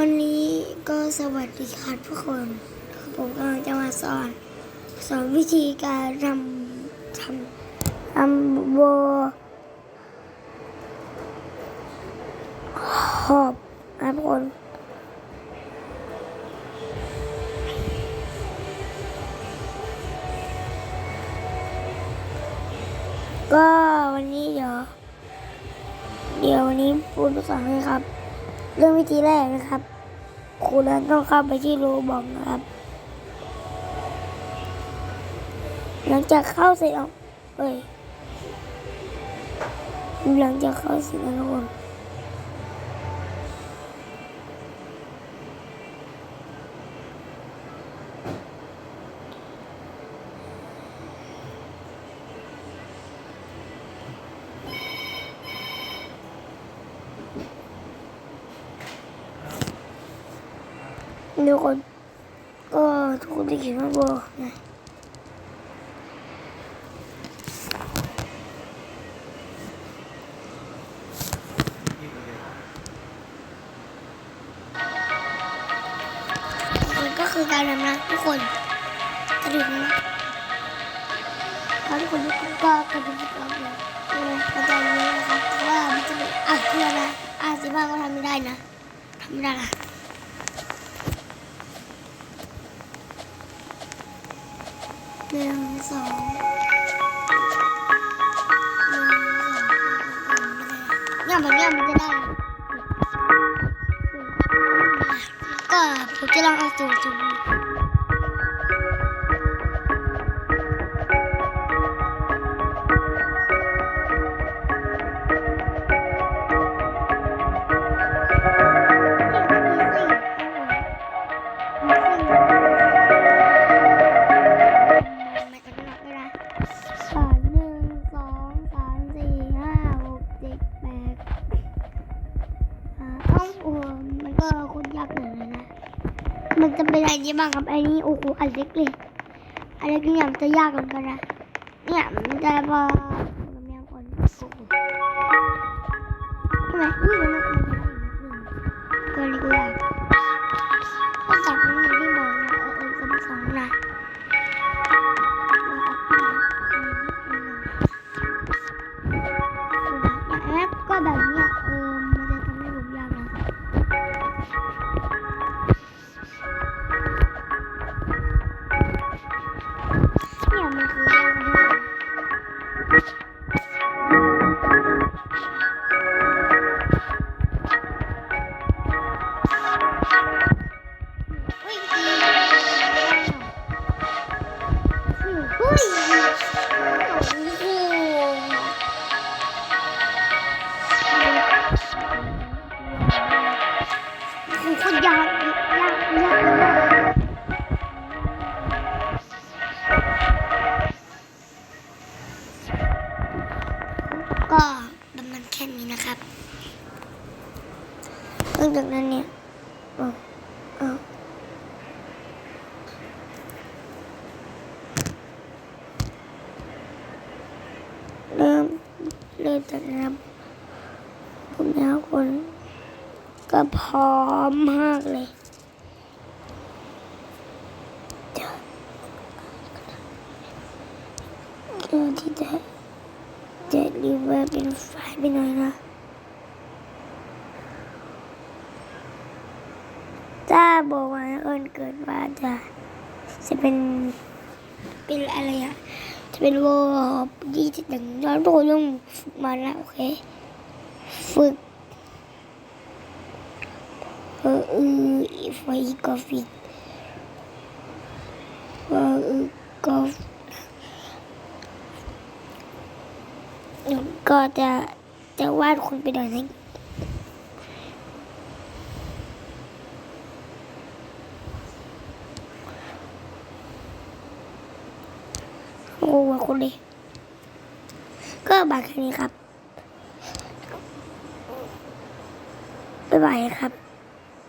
วันนี้ก็สวัสดีค่ะทุกคน ผมกำลังจะมาสอน สอนวิธีการทำทำทำโบหอบนะทุกคนก็วันนี้เดี๋ยว เดี๋ยววันนี้พูดภาษาให้ครับ เรื่องวิธีแรกนะครับ คุณนั้นต้องเข้าไปที่โรบอมนะครับ หลังจากเข้าเสร็จแล้วเอ้ยหลังจากเข้าเสร็จแล้วทุกคน ทุกคนก็ทุกคนจะเขียนว่าโบนะมันก็คือการนำนะทุกคนกระดิ่งนะถ้าทุกคนก็กระดิ่งก็เลยเออเข้าใจเลยนะครับว่ามันจะเป็นอะเพื่อนนะอะสิบ้าก็ทำไม่ได้นะทำไม่ได้นะ หนึ่งสองหนึ่งสองเนี่ยแบบเนี้ยมันจะได้ก็ผมจะลองเอาสูงสูงส โอ้มันก็โคนยากเหมือนกันนะ มันจะเป็นอะไรที่บ้างครับไอ้นี่โอ้โหอันเล็กเลยอันเล็กนี่มันจะยากเหมือนกันนะ เนี่ยมันจะพอมันมีคนโอ้โหใช่ไมอุ้ยมันมันจะได้อยู่นะหนึ่ นะครับหลังจากนั้นเนี่ยเอาเอาเริ่มเริ่มจากนะครับผมยาวคนก็พร้อมมากเลยเออที่จะจะรีเวิร์เป็นไฟไปหน่อยนะ ถ้า บอกว่าเอิญเกิดว่าจะจะเป็น เป็นอะไรอะจะเป็นโวยี่สิบหนึ่งย้อนโดต้องฝึกมาแล้วโอเค ฝึกเออเออไฟกอฟิตเออเออกอฟก็จะจะวาดคนไปหน่อยนึงโอ้โห คนเลย ก็บายแค่นี้ครับบ๊ายบายครับ